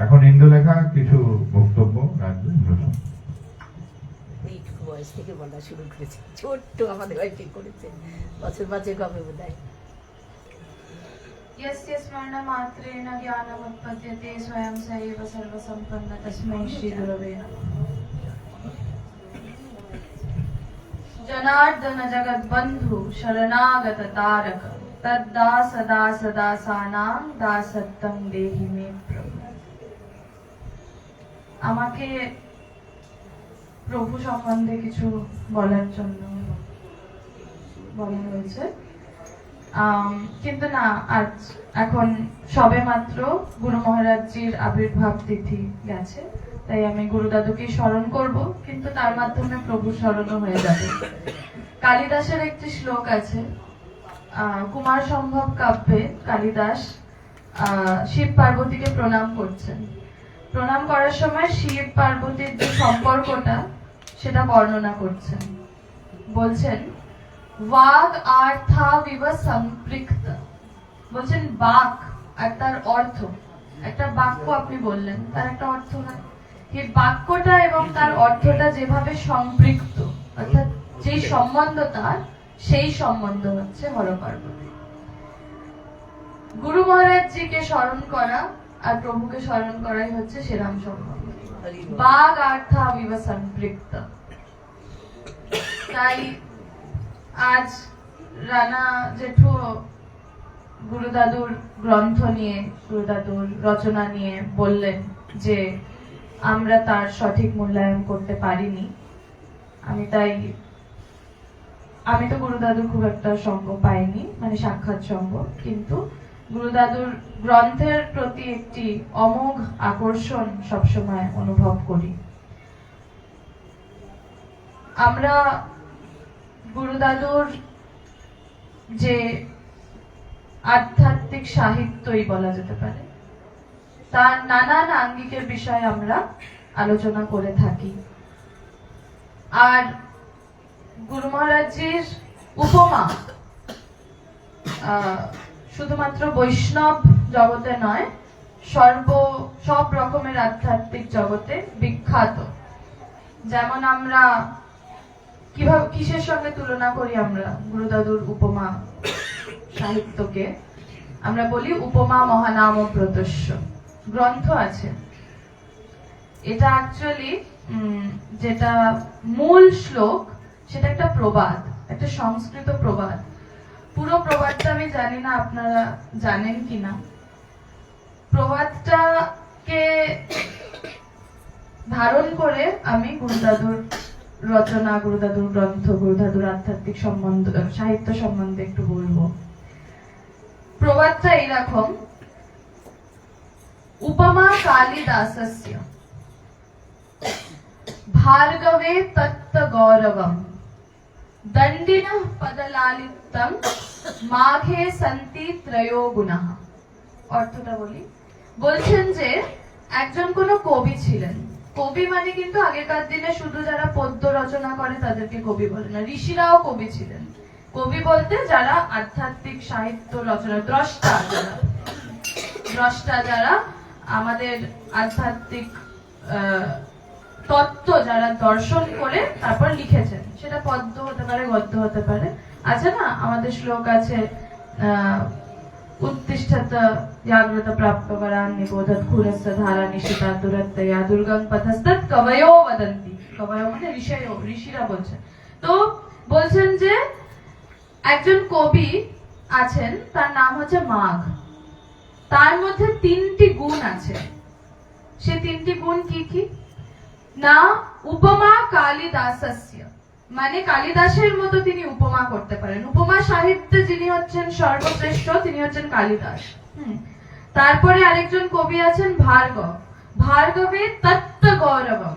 এখন ইন্দুলেখা কিছু বক্তব্য রাখবে ইন্দুলেখা। এইটুকু বয়স থেকে বলা শুরু করেছে ছোট্ট আমাদের বাড়িতে করেছে বছর পাঁচেক হবে বোধ হয় यस्य स्मरणमात्रेण ज्ञानमुत्पद्यते स्वयं स एव सर्वसम्पन्न तस्मै श्रीगुरवे नमः जनार्दन जगद्बन्धु शरणागत तारक तद्दास दास दासानां दासत्वं देहि मे प्रभु আমাকে প্রভু সম্বন্ধে কিছু বলার জন্য বলা হয়েছে। কিন্তু না, আজ এখন সবে মাত্র গুরু মহারাজজির আবির্ভাব তিথি গেছে, তাই আমি গুরু দাদুকে স্মরণ করব, কিন্তু তার মাধ্যমে প্রভু স্মরণও হয়ে যাবে। কালিদাসের একটি শ্লোক আছে কুমার সম্ভব কাব্যে কালিদাস শিব পার্বতীকে প্রণাম করছেন। প্রণাম করার সময় শিব পার্বতীর যে সম্পর্কটা, সেটা বর্ণনা করছেন। বলছেন বাক আর্থা বিব সম্পৃক্ত। বলছেন বাক আর তার অর্থ। একটা বাক্য আপনি বললেন, তার একটা অর্থ হয় বাক্যটা এবং তার অর্থটা যেভাবে সম্পৃক্ত, অর্থাৎ যেই সম্বন্ধ তার, সেই সম্বন্ধ হচ্ছে হরপার্বতী। গুরু মহারাজ মহারাজজিকে স্মরণ করা আর প্রভুকে স্মরণ করাই হচ্ছে বিব সম্পৃক্ত। তাই আজ রানা জেঠু গুরুদাদুর গ্রন্থ নিয়ে, গুরুদাদুর রচনা নিয়ে বললেন যে আমরা তার সঠিক মূল্যায়ন করতে পারিনি। আমি তাই, আমি তো গুরুদাদুর খুব একটা সঙ্গ পাইনি মানে সাক্ষাৎ সঙ্গ, কিন্তু গুরুদাদুর গ্রন্থের প্রতি একটি অমোঘ আকর্ষণ সবসময় অনুভব করি। আমরা গুরুদাদুর যে আধ্যাত্মিক সাহিত্যই বলা যেতে পারে, তার নানান আঙ্গিকের বিষয়ে আমরা আলোচনা করে থাকি। আর গুরু মহারাজজির উপমা শুধুমাত্র বৈষ্ণব জগতে নয়, সর্ব সব রকমের আধ্যাত্মিক জগতে বিখ্যাত। যেমন আমরা কীভাবে কিসের সঙ্গে তুলনা করি আমরা? গুরুদাদুর উপমা সাহিত্যকে। আমরা বলি উপমা মহানাম ও প্রদস্য গ্রন্থ আছে। এটা অ্যাকচুয়ালি যেটা মূল শ্লোক, সেটা একটা প্রবাদ, একটা সংস্কৃত প্রবাদ। পুরো প্রবাদটা আমি জানি না, আপনারা জানেন কিনা। প্রবাদটাকে ধারণ করে আমি গুরুদাদুর রচনা, গুরুদাদুর গ্রন্থ, গুরুদাদুর আধ্যাত্মিক সম্বন্ধ, সাহিত্য সম্বন্ধে একটু বলব। প্রবাদটা এইরকম, উপমা কালিদাসস্য ভার্গবে তত্ত্ব গৌরবম দণ্ডিন পদলালিত্যম মাঘে সন্তি ত্রয়ো গুণাঃ অর্থটা বলি। বলছেন যে, একজন কোন কবি ছিলেন। কবি মানে কিন্তু আগেকার দিনে শুধু যারা পদ্য রচনা করে তাদেরকে কবি বলে না, ঋষিরাও কবি ছিলেন। কবি বলতে যারা আধ্যাত্মিক সাহিত্য রচনা, দ্রষ্টা যারা। দ্রষ্টা যারা আমাদের আধ্যাত্মিক তত্ত্ব যারা দর্শন করে তারপর লিখেছেন। সেটা পদ্ম হতে পারে, গদ্য হতে পারে। আছে না? আমাদের শ্লোক আছে জাগ্রত প্রাপ্ত নিবোধত ধারা দুর্গম বদন্তি। কবয় মানে ঋষয়, ঋষিরা বলছেন। তো বলছেন যে একজন কবি আছেন, তার নাম হচ্ছে মাঘ। তার মধ্যে তিনটি গুণ আছে। সে তিনটি গুণ কি কি? না, উপমা কালিদাসস্য। মানে কালিদাসের মতো তিনি উপমা করতে পারেন। উপমা সাহিত্যে যিনি হচ্ছেন সর্বশ্রেষ্ঠ, তিনি হচ্ছেন কালিদাস। তারপরে আরেকজন কবি আছেন ভার্গব। ভার্গবে তত্ত্ব গৌরবম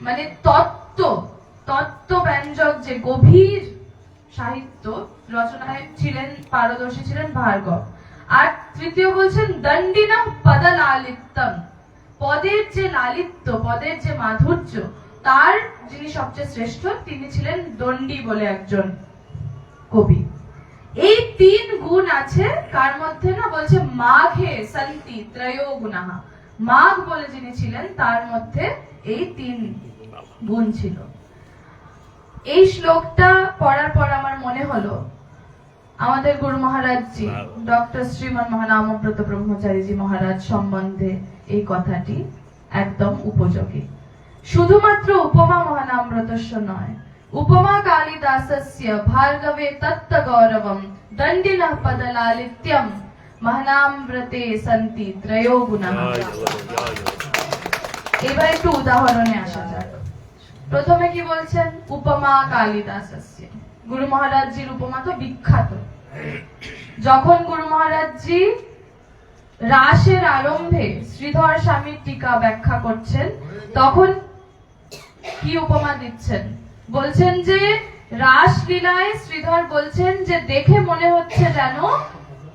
মানে তত্ত্ব তত্ত্ব ব্যঞ্জক যে গভীর সাহিত্য রচনায় ছিলেন, পারদর্শী ছিলেন ভার্গব। আর তৃতীয় বলছেন, দণ্ডিনা পদলালিত্যম পদের যে লালিত্য পদের যে মাধুর্য তার যিনি সবচেয়ে শ্রেষ্ঠ তিনি ছিলেন দণ্ডী বলে একজন কবি। এই তিন গুণ আছে কার মধ্যে না বলছে মাঘে সন্তি ত্রয়ো গুণাহা। মাঘ বলে যিনি ছিলেন তার মধ্যে এই তিন গুণ ছিল। এই শ্লোকটা পড়ার পর আমার মনে হলো আমাদের গুরু মহারাজজি ডক্টর শ্রীমান মহানামব্রত ব্রহ্মচারীজি মহারাজ সম্বন্ধে এই কথাটি একদম উপযোগী। শুধুমাত্র উপমা মহানামব্রতস্য নয় উপমা কালিদাসস্য ভার্গবে তত্ত্ব গৌরবম দণ্ডিন পদলালিত্যম মহানামব্রতে সন্তি ত্রয়ো গুণঃ। এবার একটু উদাহরণে আসা যাক। প্রথমে কি বলছেন? উপমা কালিদাসস্য। গুরু মহারাজজির উপমা তো বিখ্যাত। যখন গুরু মহারাজজি রাসের আরম্ভে শ্রীধর স্বামীর টিকা ব্যাখ্যা করছেন। তখন কি উপমা দিচ্ছেন? বলছেন যে, রাসলীলায় শ্রীধর বলছেন যে, দেখে মনে হচ্ছে যেন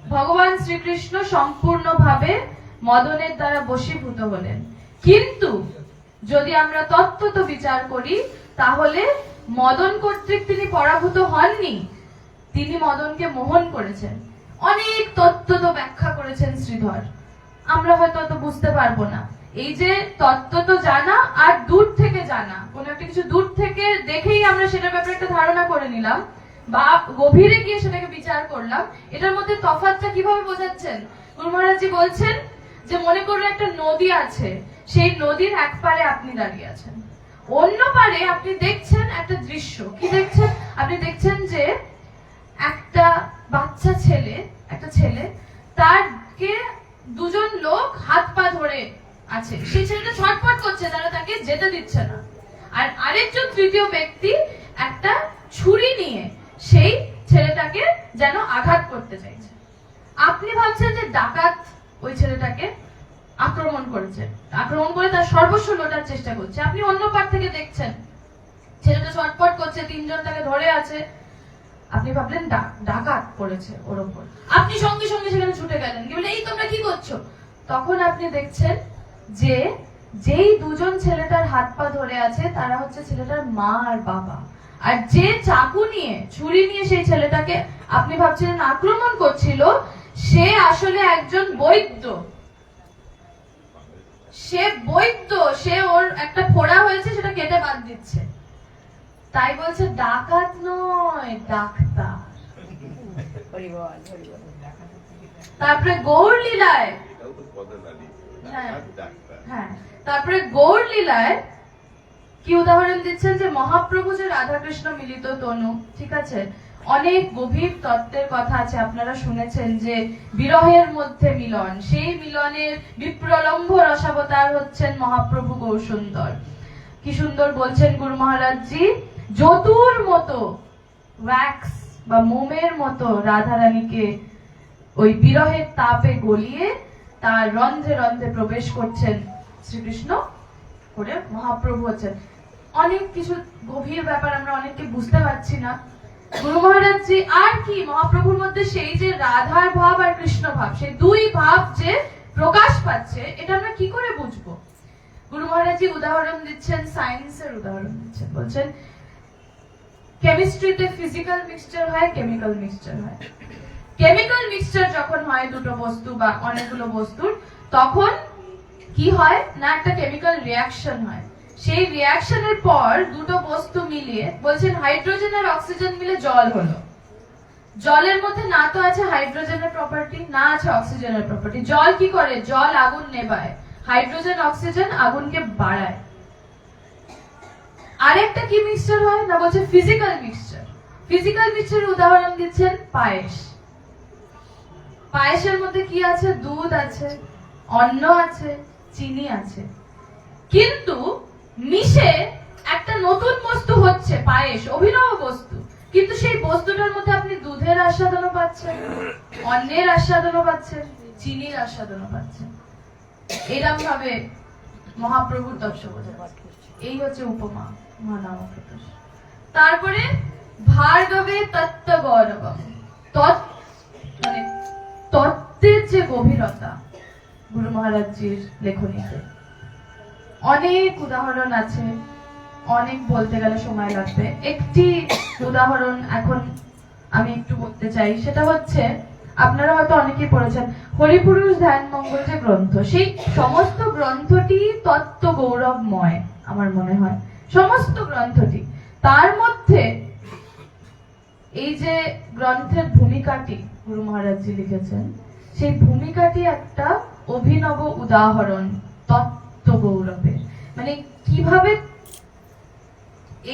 ভগবান শ্রীকৃষ্ণ সম্পূর্ণভাবে মদনের দ্বারা বশীভূত হলেন। কিন্তু যদি আমরা তত্ত্বত বিচার করি, তাহলে মদন কর্তৃক তিনি পরাভূত হননি। তিনি মদনকে মোহন করেছেন। অনেক তত্ত্ব তো ব্যাখ্যা করেছেন শ্রীধর। আমরা হয়তো অত বুঝতে পারব না। এই যে তত্ত্ব তো জানা আর দূর থেকে জানা, কোনো একটা কিছু দূর থেকে দেখেই আমরা সেটার ব্যাপারে একটা ধারণা করে নিলাম বা গভীরে গিয়ে সেটাকে বিচার করলাম। এটার মধ্যে তফাৎটা কীভাবে বোঝাচ্ছেন? গুরু মহারাজজি বলছেন যে মনে করুন একটা নদী আছে, সেই নদীর এক পারে আপনি দাঁড়িয়ে আছেন। অন্য পারে আপনি দেখছেন একটা দৃশ্য। কি দেখছেন? আপনি দেখছেন যে একটা বাচ্চা ছেলে, একটা ছেলে, তারকে দুজন লোক হাত পা ধরে আছে। সেই ছেলেটা ছটফট করছে, তারা তাকে যেতে দিচ্ছে না। আর আরেকজন তৃতীয় ব্যক্তি একটা ছুরি নিয়ে সেই ছেলেটাকে যেন আঘাত করতে চাইছে। আপনি ভাবছেন যে ডাকাত ওই ছেলেটাকে আক্রমণ করেছে। আক্রমণ করে তার সর্বস্ব লোটার চেষ্টা করছে। আপনি অন্য পার থেকে দেখছেন। ছেলেটা ছটফট করছে, তিনজন তাকে ধরে আছে। আপনি ভাবলেন ডাকাত পড়েছে ওর ওপর আপনি সঙ্গে সঙ্গে সেখানে ছুটে গেলেন। কি বলে এই তোমরা কি করছ? তখন আপনি দেখছেন যে যেই দুজন ছেলেটার হাত পা ধরে আছে তারা হচ্ছে ছেলেটার মা আর বাবা। আর যে চাকু নিয়ে ছুরি নিয়ে সেই ছেলেটাকে আপনি ভাবছিলেন আক্রমণ করছিল সে আসলে একজন বৈদ্য। সে বৈদ্য সে ওর একটা ফোড়া হয়েছে সেটা কেটে বাদ দিচ্ছে। তাই বলছে ডাকাত নয় ডাক্তার। তারপরে গৌর লীলায় হ্যাঁ হ্যাঁ। তারপরে গৌর লীলায় কি উদাহরণ দিচ্ছেন যে মহাপ্রভু যে রাধাকৃষ্ণ মিলিত তনু ঠিক আছে? অনেক গভীর তত্ত্বের কথা আছে আপনারা শুনেছেন যে বিরহের মধ্যে মিলন। সেই মিলনের বিপ্রলম্ব রসাবতার হচ্ছেন মহাপ্রভু গৌর সুন্দর কি সুন্দর বলছেন গুরু মহারাজজি? যতুর মতো ওয়্যাক্স বা মোমের মতো রাধারানীকে ওই বিরহের তাপে গলিয়ে তার রন্ধ্রে রন্ধ্রে প্রবেশ করছেন শ্রীকৃষ্ণ, করে মহাপ্রভু হচ্ছেন। অনেক কিছু গভীর ব্যাপার আমরা অনেককে বুঝতে পারছি না। গুরু মহারাজ মহারাজজি, আর কি? মহাপ্রভুর মধ্যে সেই যে রাধার ভাব আর কৃষ্ণ ভাব, সেই দুই ভাব যে প্রকাশ পাচ্ছে, এটা আমরা কি করে বুঝব? গুরু মহারাজজি উদাহরণ দিচ্ছেন সায়েন্সের উদাহরণ দিচ্ছেন। বলছেন কেমিস্ট্রিতে ফিজিক্যাল মিক্সচার হয় কেমিক্যাল মিক্সচার হয়। কেমিক্যাল মিক্সচার যখন হয় দুটো বস্তু বা অনেকগুলো বস্তুর, তখন কি হয়? না, একটা কেমিক্যাল রিয়াকশন হয়। সেই রিয়াকশনের পর দুটো বস্তু মিলিয়ে বলছেন হাইড্রোজেন আর অক্সিজেন মিলে জল হলো। জলের মধ্যে না তো আছে হাইড্রোজেনের প্রপার্টি না আছে অক্সিজেনের প্রপার্টি জল কি করে? জল আগুন নেবায়। হাইড্রোজেন, অক্সিজেন আগুনকে বাড়ায়। আরেকটা কি মিক্সচার হয়? না, বলছে ফিজিক্যাল মিক্সচার ফিজিক্যাল মিক্সচারের উদাহরণ দিচ্ছেন পায়েস। পায়েসের মধ্যে কি আছে? দুধ আছে, অন্ন আছে, চিনি আছে। কিন্তু মিশে একটা নতুন বস্তু হচ্ছে পায়েস, অভিনব বস্তু। কিন্তু সেই বস্তুটার মধ্যে আপনি দুধের আস্বাদনও পাচ্ছেন, অন্নের আস্বাদনও পাচ্ছেন, চিনির আস্বাদনও পাচ্ছেন। এরম ভাবে মহাপ্রভুর দর্শক বোঝা এই হচ্ছে উপমা তারপরে ভার্গবে তত্ত্ব গৌরবম তৎ মানে তত্ত্বের যে গভীরতা, গুরু লেখনীতে। অনেক উদাহরণ আছে, অনেক বলতে গেলে সময় লাগবে। একটি উদাহরণ এখন আমি একটু বলতে চাই, সেটা হচ্ছে আপনারা হয়তো অনেকেই পড়েছেন, হরিপুরুষ ধ্যান মঙ্গল যে গ্রন্থ, সেই সমস্ত গ্রন্থটি তত্ত্ব গৌরবময়, আমার মনে হয়। সমস্ত গ্রন্থটি। তার মধ্যে এই যে গ্রন্থের ভূমিকাটি, গুরু মহারাজজি লিখেছেন, সেই ভূমিকাটি একটা অভিনব উদাহরণ, তত্ত্ব গৌরবের। মানে কীভাবে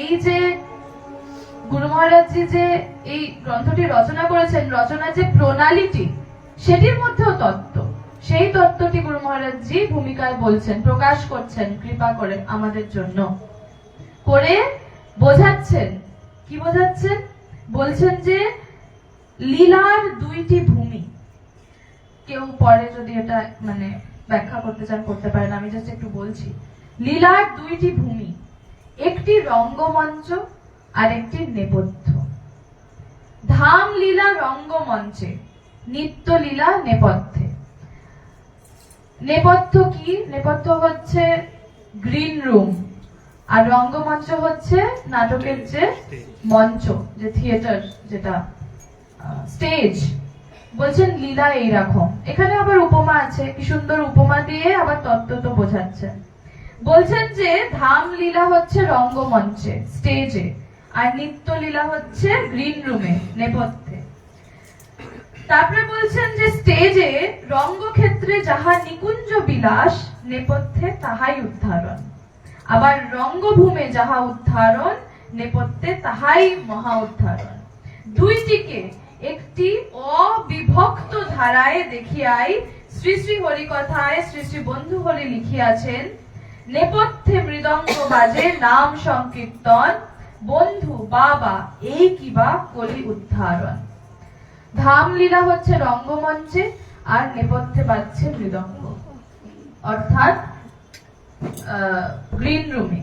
এই যে গুরু মহারাজজি যে এই গ্রন্থটি রচনা করেছেন, রচনার যে প্রণালীটি, সেটির মধ্যেও তত্ত্ব। সেই তত্ত্বটি গুরু মহারাজজি ভূমিকায় বলছেন, প্রকাশ করছেন, কৃপা করে আমাদের জন্য। করে বোঝাচ্ছেন, কি বোঝাচ্ছেন? বলছেন যে লীলার দুইটি ভূমি। কেউ পরে যদি এটা মানে ব্যাখ্যা করতে চান, করতে পারেন, আমি জাস্ট একটু বলছি। লীলার দুইটি ভূমি, একটি রঙ্গমঞ্চ আর একটি নেপথ্য। ধাম লীলা রঙ্গমঞ্চে নিত্য লীলা নেপথ্যে। নেপথ্য কি? নেপথ্য হচ্ছে গ্রিন রুম। আর রঙ্গমঞ্চ হচ্ছে নাটকের যে মঞ্চ যে থিয়েটার যেটা স্টেজ। বলছেন লীলা এইরকম। এখানে আবার উপমা আছে। কি সুন্দর উপমা দিয়ে আবার তত্ত্ব তো বোঝাচ্ছেন। বলছেন যে ধাম লীলা হচ্ছে রঙ্গমঞ্চে স্টেজে। আর নিত্য লীলা হচ্ছে গ্রিন রুমে নেপথ্যে। তারপরে বলছেন যে স্টেজে রঙ্গক্ষেত্রে যাহা নিকুঞ্জ বিলাস, নেপথ্যে তাহাই উদ্ধারণ। আবার রঙ্গভূমে যাহা উদ্ধারণ, নেপথ্যে তাহাই মহা উদ্ধারণ। দুইটিকে একটি অবিভক্ত ধারায় দেখিয়াই শ্রী শ্রী হরিকথায় শ্রী শ্রী বন্ধু হরি লিখিয়াছেন, নেপথ্যে মৃদঙ্গ বাজে নাম সংকীর্তন বন্ধু, বাবা এই কিবা কলি উদ্ধারণ। ধাম লীলা হচ্ছে রঙ্গমঞ্চে আর নেপথ্যে বাজছে মৃদঙ্গ। অর্থাৎ গ্রিন রুমে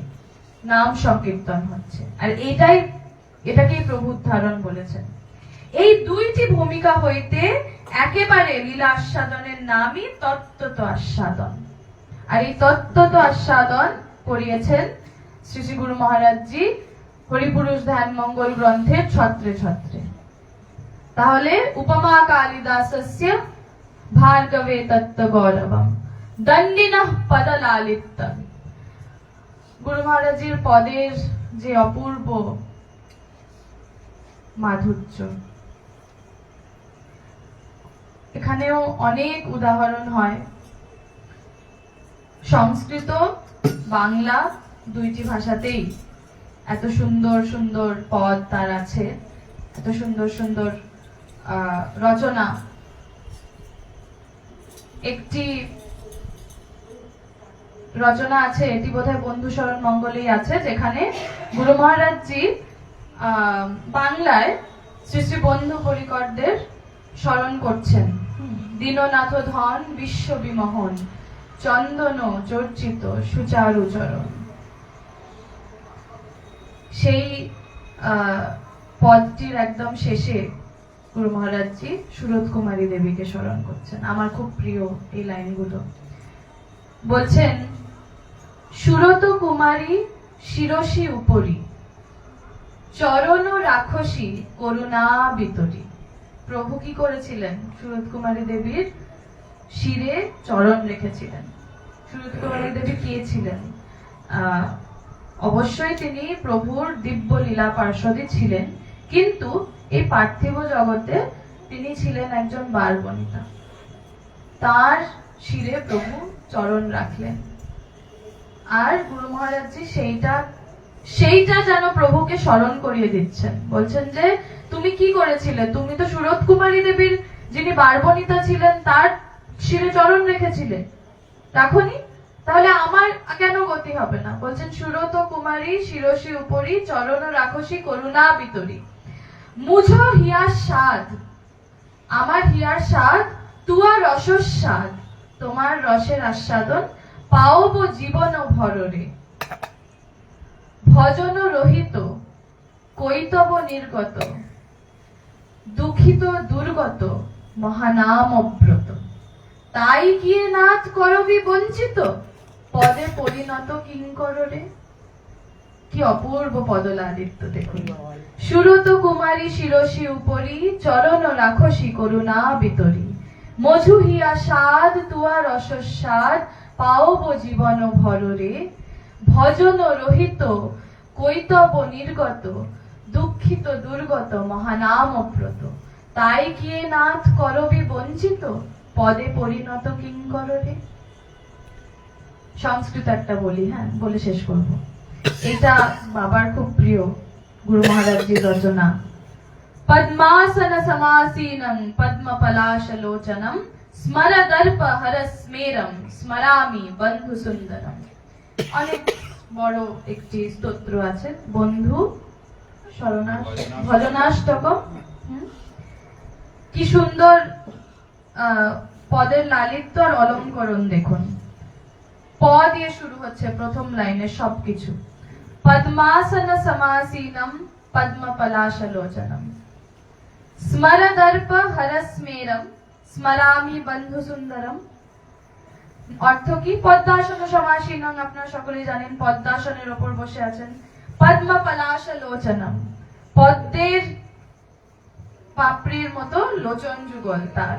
নাম সংকীর্তন হচ্ছে। আর এটাই, এটাকেই প্রভু উদ্ধারণ বলেছেন। এই দুইটি ভূমিকা হইতে একেবারে লীলা আস্বাদনের নামই তত্ত্বত আস্বাদন। আর এই তত্ত্বত আস্বাদন করিয়েছেন শ্রী শ্রী গুরু মহারাজজি হরিপুরুষ ধ্যান মঙ্গল গ্রন্থের ছত্রে ছত্রে। তাহলে উপমা কালিদাসস্য ভার্গবে তত্ত্ব গৌরবম। দণ্ডিন পদলালিত্যম গুরু মহারাজের পদের যে অপূর্ব মাধুর্য। এখানেও অনেক উদাহরণ হয়। সংস্কৃত, বাংলা দুইটি ভাষাতেই। এত সুন্দর সুন্দর পদ তার আছে এত সুন্দর সুন্দর আহ, রচনা। একটি রচনা আছে এটি বোধহয় বন্ধু শরণ মঙ্গলেই আছে যেখানে গুরু মহারাজজি আহ, বাংলায় শ্রী শ্রী বন্ধু পরিকরদের স্মরণ করছেন। দীননাথ ধন বিশ্ব বিমোহন চন্দন চর্চিত সুচারু চরণ। সেই পদটির একদম শেষে গুরু মহারাজজি সুরত কুমারী দেবীকে স্মরণ করছেন। আমার খুব প্রিয় এই লাইনগুলো। বলছেন সুরত কুমারী শিরসি উপরি চরণ রাক্ষসী করুণা বিতরী। প্রভু কি করেছিলেন? সুরত কুমারী দেবীর শিরে চরণ রেখেছিলেন। সুরত কুমারী দেবী কে ছিলেন? আহ, অবশ্যই তিনি প্রভুর দিব্য লীলা পার্শ্বদী ছিলেন, কিন্তু এই পার্থিব জগতে তিনি ছিলেন একজন বারবনিতা তার শিরে প্রভু চরণ রাখলেন। আর গুরু মহারাজজি সেইটা সেইটা যেন প্রভুকে স্মরণ করিয়ে দিচ্ছেন। বলছেন যে, তুমি কি করেছিলে? তুমি তো সুরত কুমারী দেবীর যিনি বারবনিতা ছিলেন, তার শিরে চরণ রেখেছিলে। রাখনি তাহলে আমার কেন গতি হবে না? বলছেন, সুরত কুমারী, শিরসি উপরি, চরণ রাখসি করুণা বিতরি। মুঝ হিয়ার স্বাদ, আমার হিয়ার স্বাদ, তুয়া রসর স্বাদ, তোমার রসের আস্বাদন পাওব জীবন ভররে ভজন রহিত, কৈতব নির্গত, দুঃখিত দুর্গত, মহানাম অব্রত। তাই গিয়ে নাথ করবি বঞ্চিত? পদে পরিণত কিঙ্কররে? কি অপূর্ব পদলালিত্য দেখুন। সুরত কুমারী শিরসি উপরি চরণ রাখসি করুণা বিতরি। মধু হিয়া সাদ তুয়া রসস্বাদ পাওব জীবন ভররে। ভজন রহিত কৈতব নির্গত দুঃখিত দুর্গত মহানাম ব্রত তাই গিয়ে নাথ করবি বঞ্চিত? পদে পরিণত কিঙ্কররে। সংস্কৃত একটা বলি হ্যাঁ বলে শেষ করব। এটা বাবার খুব প্রিয়, গুরু মহারাজজির রচনা। পদ্মাসন সমাসীনং পদ্ম পলাশলোচনম স্মর দর্প হর স্মেরম বন্ধু সুন্দরম অনেক বড় একটি স্তোত্র আছে, বন্ধু ভজনাষ্টকম। কি সুন্দর পদের লালিত্য আর অলঙ্করণ দেখুন। প দিয়ে শুরু হচ্ছে প্রথম লাইনে সবকিছু। পদ্মাসন সমাসীনম পদ্ম পলাশলোচনম স্মর দর্প হরস্মেরম, স্মরামি বন্ধু সুন্দরম অর্থ কি? পদ্মাসন সমাসীনম, আপনারা সকলেই জানেন পদ্মাসনের ওপর বসে আছেন। পদ্ম পলাশলোচনম পদ্মের পাপড়ির মতো লোচন যুগল তার।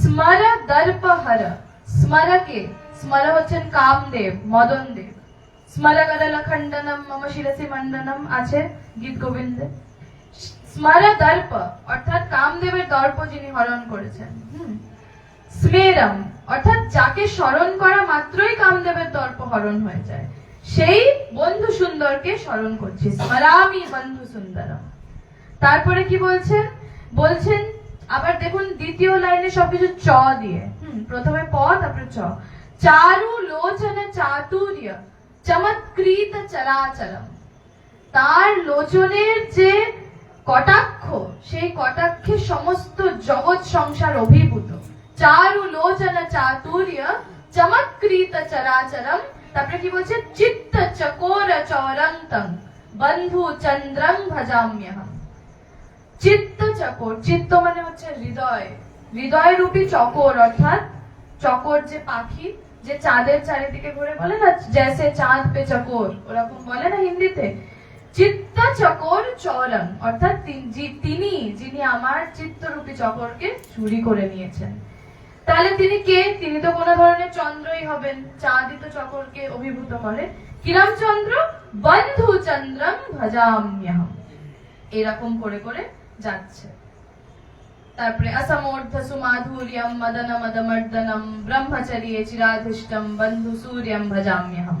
স্মর দর্প হর স্মরকে স্মর হচ্ছেন কামদেব মদন দেব স্মর করল খণ্ডনম মম আছে গীত গোবিন্দে স্মর দর্প অর্থাৎ কামদেবের দর্প যিনি হরণ করেছেন। স্মেরম, অর্থাৎ যাকে স্মরণ করা মাত্রই কামদেবের দর্প হরণ হয়ে যায়। সেই বন্ধু সুন্দরকে স্মরণ করছি, স্মরামি বন্ধু সুন্দরম। তারপরে কি বলছেন? বলছেন, আবার দেখুন দ্বিতীয় লাইনে সবকিছু চ দিয়ে। প্রথমে প তারপরে চারু লোচন চাতুর্য, চমৎকৃত চরাচরম তার লোচনের যে কটাক্ষ, সেই কটাক্ষে সমস্ত জগৎ সংসার অভিভূত। চারু লোচন চাতুর্য, চমৎকৃত চরাচরম তারপরে কি বলছে? চিত্ত চকোর চৌরন্তম বন্ধু চন্দ্রম ভজাম্যহম। চিত্ত চকর, চিত্ত মানে হচ্ছে হৃদয়। হৃদয় রূপী চকর, অর্থাৎ চকর যে পাখি, যে চাঁদের চারিদিকে ঘুরে বলে না, জেসে চাঁদ পে চকর, ওরকম বলে না হিন্দিতে? চিত্ত চকর চরম অর্থাৎ তিনি যিনি আমার চিত্তরূপী চকরকে চুরি করে নিয়েছেন। তাহলে তিনি কে? তিনি তো কোনো ধরনের চন্দ্রই হবেন। চাঁদই তো চকরকে অভিভূত করে। কিরম চন্দ্র? বন্ধু চন্দ্রম ভজাম্যহম। এরকম করে করে যাচ্ছে। তারপরে অসমর্থ সুমাধুর্যম মদন মদমর্দনম ব্রহ্মচর্যে চিরাধিষ্ঠম বন্ধু সূর্যম ভজাম্যহম।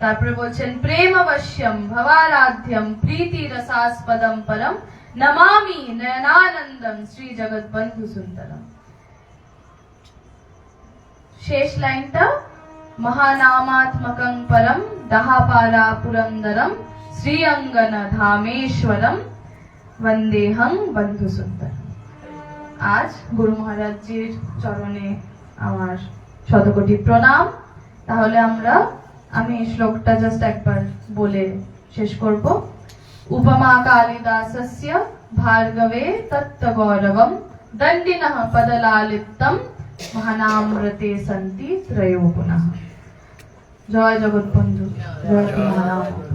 তারপরে বলছেন, প্রেমবশ্যম ভবারাধ্যম প্রীতি রসাস্পদম পরম নমামি নয়নানন্দম শ্রী জগৎ বন্ধু সুন্দরম। শেষ লাইনটা, মহানামাত্মকং পরম দহাপারা পুরন্দরম শ্রীঅঙ্গন ধামেশ্বরম বন্ধু সুন্দর আজ গুরু মহারাজজির চরণে আমার শতকোটি প্রণাম। তাহলে আমরা, আমি শ্লোকটা জাস্ট একবার বলে শেষ করব। উপমা কালিদাসস্য ভার্গবে তত্ত্ব গৌরবম দণ্ডিনঃ পদলালিত্যম মহানামৃতে সন্তি ত্রয়ো পুনঃ জয় জগৎ বন্ধু জয় মহারাজ